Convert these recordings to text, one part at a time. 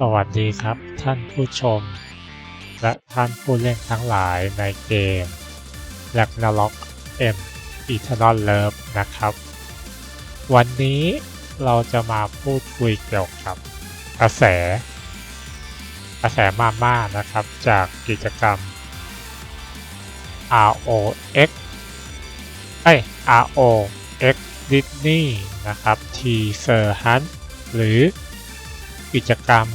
สวัสดีครับท่านผู้ชม และท่านผู้เล่นทั้งหลายในเกม r a g n a r o k M Eternal Love นะครับ วันนี้เราจะมาพูดคุยเกี่ยวกับกระแสกระแสมาม่านะครับ จากกิจกรรม ROX เอ้ ROX Disney นะครับ Teaser Hunt หรือกิจกรรม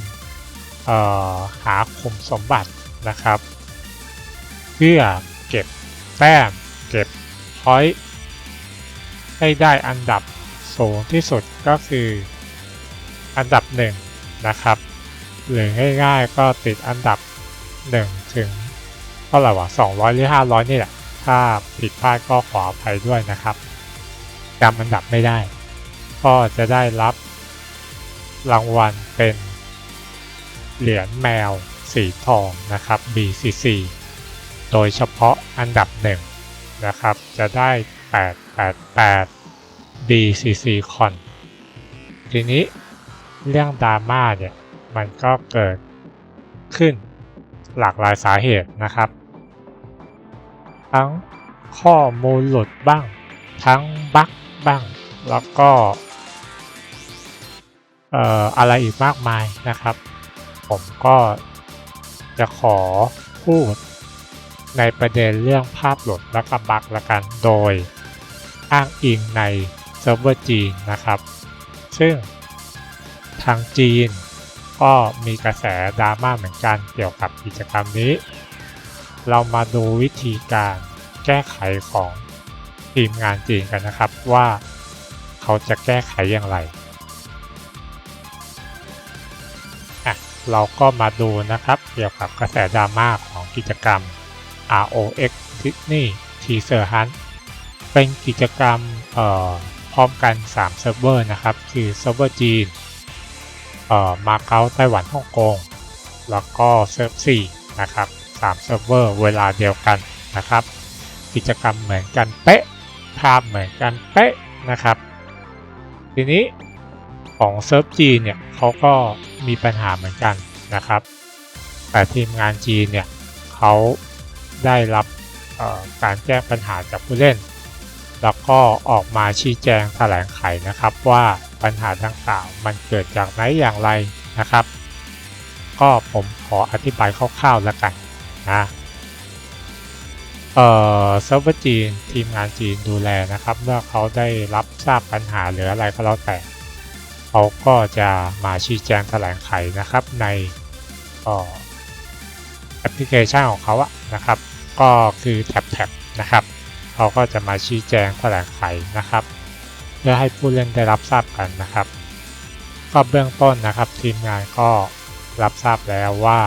หาคุมสมบัตินะครับ เพื่อเก็บแต้มเก็บพอยต์ให้ได้อันดับสูงที่สุดก็คืออันดับหนึ่งนะครับ หรือง่ายๆก็ติดอันดับ 1 ถึงเท่าไหร่วะ200 หรือ 500 นี่แหละ ถ้าผิดพลาดก็ขออภัยด้วยนะครับจำอันดับไม่ได้ ก็จะได้รับรางวัลเป็น เหรียญแมว สีทองนะครับ BCC โดยเฉพาะอันดับหนึ่งนะครับ จะได้ 888 BCC คอนทีนี้เรื่องดราม่าเนี่ย มันก็เกิดขึ้นหลากหลายสาเหตุนะครับ ทั้งข้อมูลหลุดบ้าง ทั้งบั๊กบ้าง แล้วก็เอ่ออะไรอีกมากมายนะครับ ผมก็จะขอพูดในประเด็นเรื่องภาพหลุดและก็บั๊กละกันโดยอ้างอิงในเซิร์ฟเวอร์จีนนะครับ ซึ่งทางจีนก็มีกระแสดราม่าเหมือนกันเกี่ยวกับกิจกรรมนี้ เรามาดูวิธีการแก้ไขของทีมงานจีนกันนะครับว่าเขาจะแก้ไขอย่างไร เราก็มาดูนะครับเกี่ยวกับกระแสดราม่าของกิจกรรม ROX Disney Teaser Hunt เป็นกิจกรรมพร้อมกัน 3 เซิร์ฟเวอร์นะครับ คือเซิร์ฟเวอร์จีนมาเก๊าไต้หวันฮ่องกง แล้วก็เซิร์ฟ4นะครับ3เซิร์ฟเวอร์เวลาเดียวกันนะครับ กิจกรรมเหมือนกันเป๊ะภาพเหมือนกันเป๊ะนะครับ ทีนี้ ของเซิร์ฟจีนเนี่ยเขาก็มีปัญหาเหมือนกันนะครับ แต่ทีมงานจีนเนี่ยเขาได้รับการแก้งปัญหาจากผู้เล่น แล้วก็ออกมาชี้แจงแถลงไขนะครับว่าปัญหาดังกล่าวมันเกิดจากไหนอย่างไรนะครับ ก็ผมขออธิบายคร่าวๆแล้วกันนะเอ่อเซิร์ฟเวอร์จีนทีมงานจีนดูแลนะครับ เมื่อเขาได้รับทราบปัญหาหรืออะไรก็แล้วแต่ เขาก็จะมาชี้แจงแถลงไขนะครับในแอปพลิเคชันของเขาอะนะครับ ก็คือแท็บๆนะครับเขาก็จะมาชี้แจงแถลงไขนะครับ เพื่อให้ผู้เล่นได้รับทราบกันนะครับ ก็เบื้องต้นนะครับทีมงานก็รับทราบแล้วว่า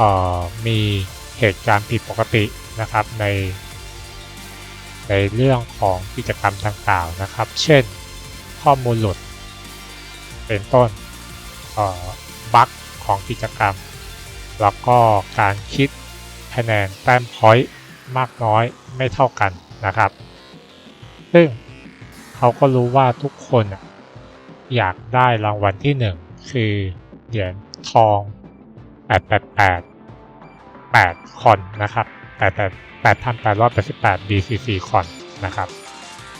ออมีเหตุการณ์ผิดปกตินะครับใน ในเรื่องของกิจกรรมดังกล่าวนะครับ เช่นข้อมูลหลุด เป็นต้นบั๊กของกิจกรรม แล้วก็การคิดคะแนนแต้มพอยต์มากน้อยไม่เท่ากันนะครับ ซึ่งเขาก็รู้ว่าทุกคนอยากได้รางวัลที่ 1 คือเหรียญทอง 888 8คอนนะครับ8,888 BCC คอนนะครับ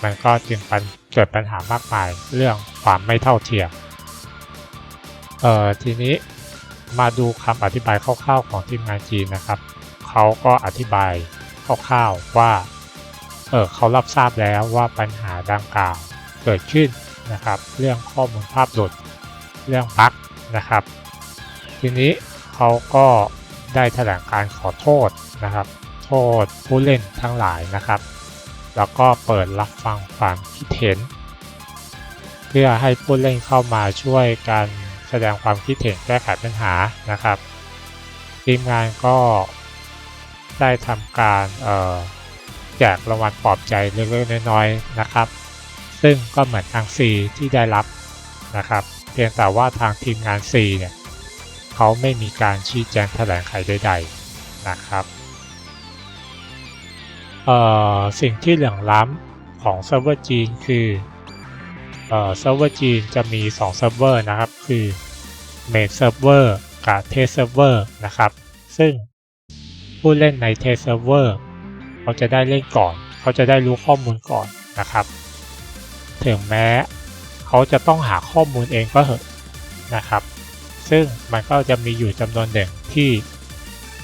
มันก็จึงเกิดปัญหามากมายเรื่องความไม่เท่าเทียม เอ่อทีนี้มาดูคำอธิบายคร่าวๆของทีมงานจีนนะครับเขาก็อธิบายคร่าวๆว่าเออเขารับทราบแล้วว่าปัญหาดังกล่าวเกิดขึ้นนะครับ เรื่องข้อมูลภาพหลุดเรื่องบั๊กนะครับ ทีนี้เขาก็ได้แถลงการขอโทษนะครับ โทษผู้เล่นทั้งหลายนะครับ แล้วก็เปิดรับฟังความคิดเห็น เพื่อให้ผู้เล่นเข้ามาช่วยกัน สดงความคิดเห็นแก้ไขปัญหานะครับ ทีมงานก็ได้ทำการแจกรางวัลปลอบใจเล็กๆน้อยๆนะครับ ซึ่งก็เหมือนทาง C ที่ได้รับนะครับ เพียงแต่ว่าทางทีมงาน C เนี่ยเขาไม่มีการชี้แจงแถลงไขใดๆนะครับสิ่งที่เหลื่องล้ำของเซิร์ฟเวอร์จีนคือเอ่อเซิร์ฟเวอร์จีนจะมี 2 เซิร์ฟเวอร์นะครับ คือ main server กับ test server นะครับ ซึ่งผู้เล่นใน test server เขาจะได้เล่นก่อน เขาจะได้รู้ข้อมูลก่อนนะครับ ถึงแม้เขาจะต้องหาข้อมูลเองก็เหอะนะครับ ซึ่งมันก็จะมีอยู่จำนวนหนึ่งที่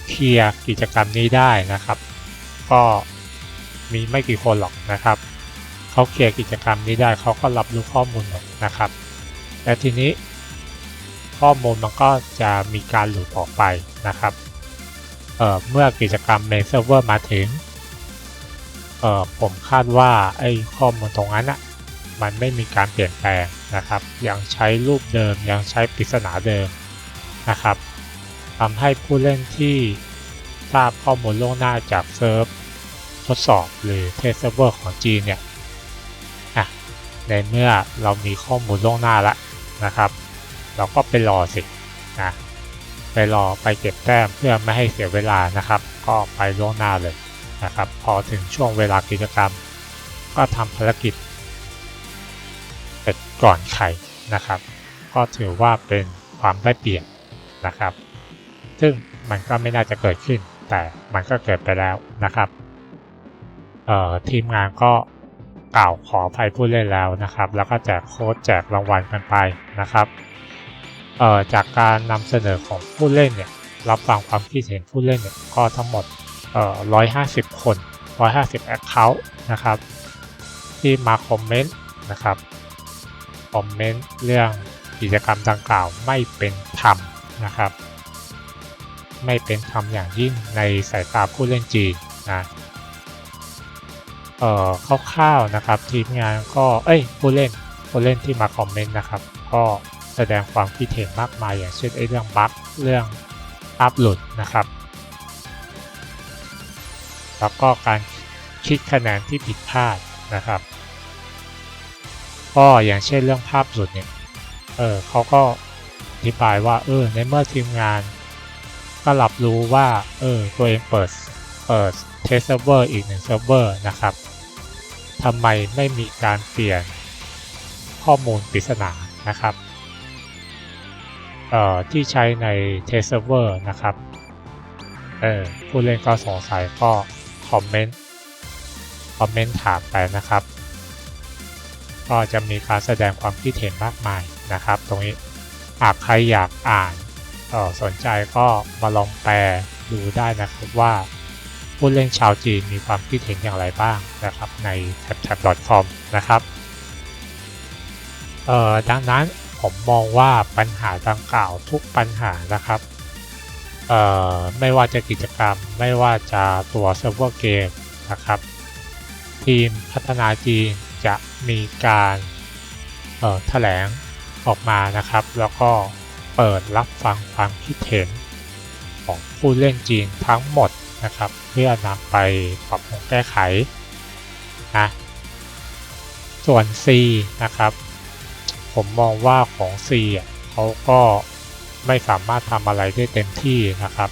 เคลียร์กิจกรรมนี้ได้นะครับ ก็มีไม่กี่คนหรอกนะครับเขาเคลียร์กิจกรรมนี้ได้เขาก็รับรู้ข้อมูลนะครับ และทีนี้ ข้อมูลมันก็จะมีการหลุดออกไปนะครับเเมื่อกิจกรรม main server มาถึง ผมคาดว่าไอ้ข้อมูลตรงนั้นอะมันไม่มีการเปลี่ยนแปลงนะครับ ยังใช้รูปเดิมยังใช้ปริศนาเดิมนะครับทำให้ผู้เล่นที่ทราบข้อมูลล่วงหน้าจากเซิร์ฟทดสอบหรือเทสเซิร์ฟเวอร์ของจีนเนี่ยในเมื่อเรามีข้อมูลล่วงหน้าแล้วนะครับ เราก็ไปรอสินะไปรอไปเก็บแต้มเพื่อไม่ให้เสียเวลานะครับ ก็ไปล่วงหน้าเลยนะครับ พอถึงช่วงเวลากิจกรรม ก็ทำภารกิจเสร็จก่อนใครนะครับ ก็ถือว่าเป็นความได้เปรียบนะครับ ซึ่งมันก็ไม่น่าจะเกิดขึ้น แต่มันก็เกิดไปแล้วนะครับทีมงานก็กล่าวขออภัยผู้เล่นแล้วนะครับ แล้วก็แจกโค้ดแจกรางวัลกันไปนะครับ เอ่อจากการนำเสนอของผู้เล่นเนี่ยรับฟังความคิดเห็นผู้เล่นเนี่ยก็ทั้งหมดเอ่อ150 คน 150แอคเคาท์นะครับ ที่มาคอมเมนต์นะครับคอมเมนต์เรื่องกิจกรรมดังกล่าวไม่เป็นธรรมนะครับ ไม่เป็นธรรมอย่างยิ่งในสายตาผู้เล่นจีนนะเอ่อคร่าวๆนะครับทีมงานก็เอ้ยผู้เล่นผู้เล่นที่มาคอมเมนต์นะครับ ก็ แสดงความคิดเห็นมากมาย อย่างเช่นไอ้เรื่องบั๊กเรื่องอัพหลุดนะครับ แล้วก็การคิดคะแนนที่ผิดพลาดนะครับ ก็อย่างเช่นเรื่องภาพหลุดเนี่ยเออเขาก็อธิบายว่าเออในเมื่อทีมงานก็รับรู้ว่าเออตัวเองเปิดเปิดเทสเซิร์ฟเวอร์อีกหนึ่งเซิร์ฟเวอร์นะครับทำไมไม่มีการเปลี่ยนข้อมูลปริศนานะครับ ที่ใช้ใน Test Server นะครับเออผู้เล่นก็สงสัยก็คอมเมนต์คอมเมนต์ถามไปนะครับ ก็จะมีการแสดงความคิดเห็นมากมายนะครับ ตรงนี้หากใครอยากอ่านสนใจก็มาลองแปลดูได้นะครับว่าผู้เล่นชาวจีนมีความคิดเห็นอย่างไรบ้างนะครับใน t a b t a b c o m นะครับดังนั้น ผมมองว่าปัญหาดังกล่าวทุกปัญหานะครับเอ่อไม่ว่าจะกิจกรรมไม่ว่าจะตัวเซิร์ฟเวอร์เกมนะครับ ทีมพัฒนาจีนจะมีการเอ่อแถลงออกมานะครับ แล้วก็เปิดรับฟังความคิดเห็นของผู้เล่นจีนทั้งหมดนะครับ เพื่อนำไปปรับปรุงแก้ไขนะส่วน C นะครับ ผมมองว่าของ C เขาก็ไม่สามารถทำอะไรได้เต็มที่นะครับ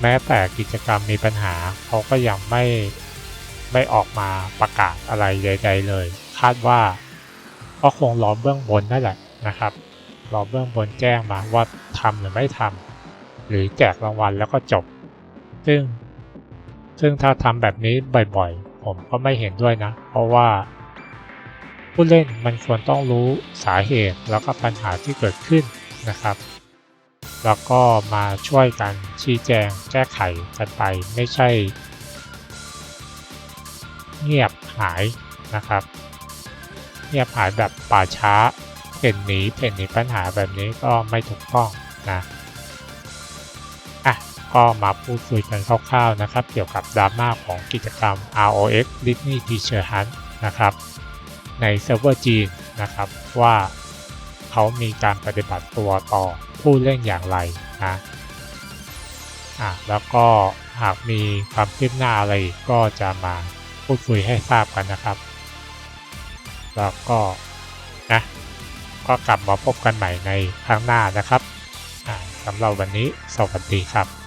แม้แต่กิจกรรมมีปัญหาเขาก็ยังไม่ไม่ออกมาประกาศอะไรใดๆเลย คาดว่าก็คงรอเบื้องบนนั่นแหละนะครับรอเบื้องบนแจ้งมาว่าทำหรือไม่ทำหรือแจกรางวัลแล้วก็จบ ซึ่งซึ่งถ้าทำแบบนี้บ่อยๆ ผมก็ไม่เห็นด้วยนะ เพราะว่า ผู้เล่นมันควรต้องรู้สาเหตุแล้วก็ปัญหาที่เกิดขึ้นนะครับ แล้วก็มาช่วยกันชี้แจงแก้ไขกันไปไม่ใช่ เงียบหายนะครับ เงียบหายแบบป่าช้าเพ่นหนีเพ่นหนีปัญหาแบบนี้ก็ไม่ถูกต้องนะอะก็มาพูดคุยกันคร่าวๆนะครับ เกี่ยวกับดราม่าของกิจกรรม ROX Disney Teacher Hunt นะครับ ในเซิร์ฟเวอร์จีนนะครับว่าเขามีการปฏิบัติตัวต่อผู้เล่นอย่างไรนะอะแล้วก็หากมีความคืบหน้าอะไรก็จะมาพูดคุยให้ทราบกันนะครับ แล้วก็นะก็กลับมาพบกันใหม่ในครั้งหน้านะครับสำหรับวันนี้สวัสดีครับ